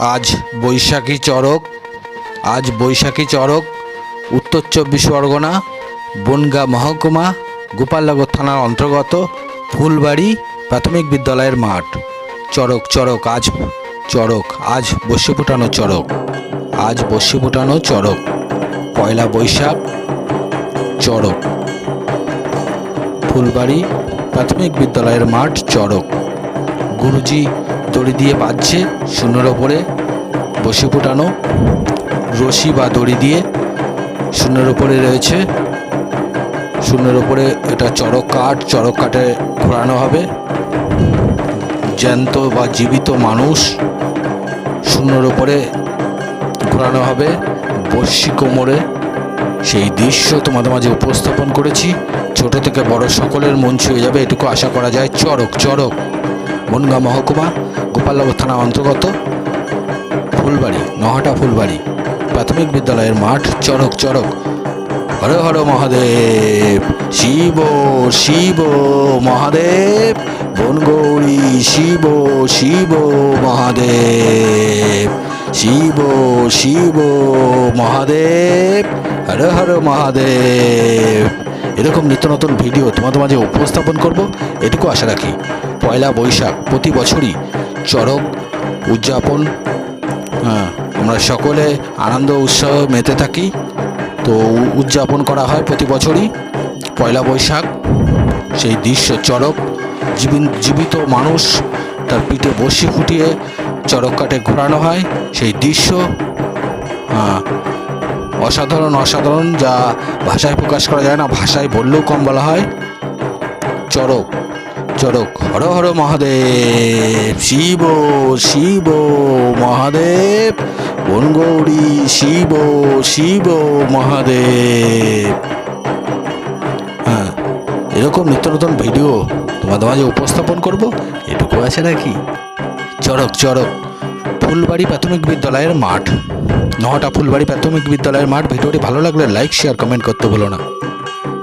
আজ বৈশাখী চড়ক, আজ বৈশাখী চড়ক, উত্তর চব্বিশ পরগনা, বনগা মহকুমা, গোপালনগর থানার অন্তর্গত ফুলবাড়ি প্রাথমিক বিদ্যালয়ের মাঠ। চড়ক চড়ক, আজ চড়ক, আজ বসে ফোটানো চড়ক, আজ বসে ফোটানো চড়ক, পয়লা বৈশাখ চড়ক। ফুলবাড়ি প্রাথমিক বিদ্যালয়ের মাঠ চড়ক। গুরুজি দড়ি দিয়ে বাঁধছে, শূন্যের ওপরে বসে ফোটানো রশি বা দড়ি দিয়ে শূন্যের ওপরে রয়েছে। শূন্যের ওপরে এটা চড়ক কাঠ, চড়ক কাঠে ঘোরানো হবে। জ্যান্ত বা জীবিত মানুষ শূন্যের ওপরে ঘোরানো হবে। বর্ষি কোমরে সেই দৃশ্য তোমাদের মাঝে উপস্থাপন করেছি। ছোট থেকে বড় সকলের মন ছুঁয়ে যাবে, এটুকু আশা করা যায়। চড়ক চড়ক। বনগা মহকুমা, গোপালনগর থানা অন্তর্গত ফুলবাড়ি, নহাটা ফুলবাড়ি, প্রাথমিক বিদ্যালয়ের মাঠ, চড়ক চড়ক। হর হর মহাদেব, শিব শিব মহাদেব, বনগৌরী, শিব শিব মহাদেব, শিব শিব মহাদেব, হর হর মহাদেব। এরকম নিত্য নতুন ভিডিও তোমাদের মাঝে উপস্থাপন করব এটুকু আশা রাখি। পয়লা বৈশাখ প্রতি বছরই চড়ক উদযাপন হ্যাঁ আমরা সকলে আনন্দ উৎসব মেতে থাকি। তো উদযাপন করা হয় প্রতি বছরই পয়লা বৈশাখ। সেই দৃশ্য জীবিন- জীবিত মানুষ তার পিঠে বসি ফুটিয়ে চড়ক কাটে ঘোরানো হয়। সেই দৃশ্য আহ, অসাধারণ অসাধারণ যা ভাষায় প্রকাশ করা যায় না, ভাষায় বললেও কম বলা হয়। চড়ক চড়ক, হর হর মহাদেব, শিব শিব মহাদেব, বনগৌরী, শিব শিব মহাদেব। হ্যাঁ এরকম নিত্য নতুন ভিডিও তোমাদের মাঝে উপস্থাপন করব, এটুকু আছে নাকি? চড়ক চড়ক ফুলবাড়ি প্রাথমিক বিদ্যালয়ের মাঠ। নটা ফুলবাড়ি প্রাথমিক বিদ্যালয়ের মাঠ। ভিডিওটি ভালো লাগলে লাইক শেয়ার কমেন্ট করতে ভুলো না।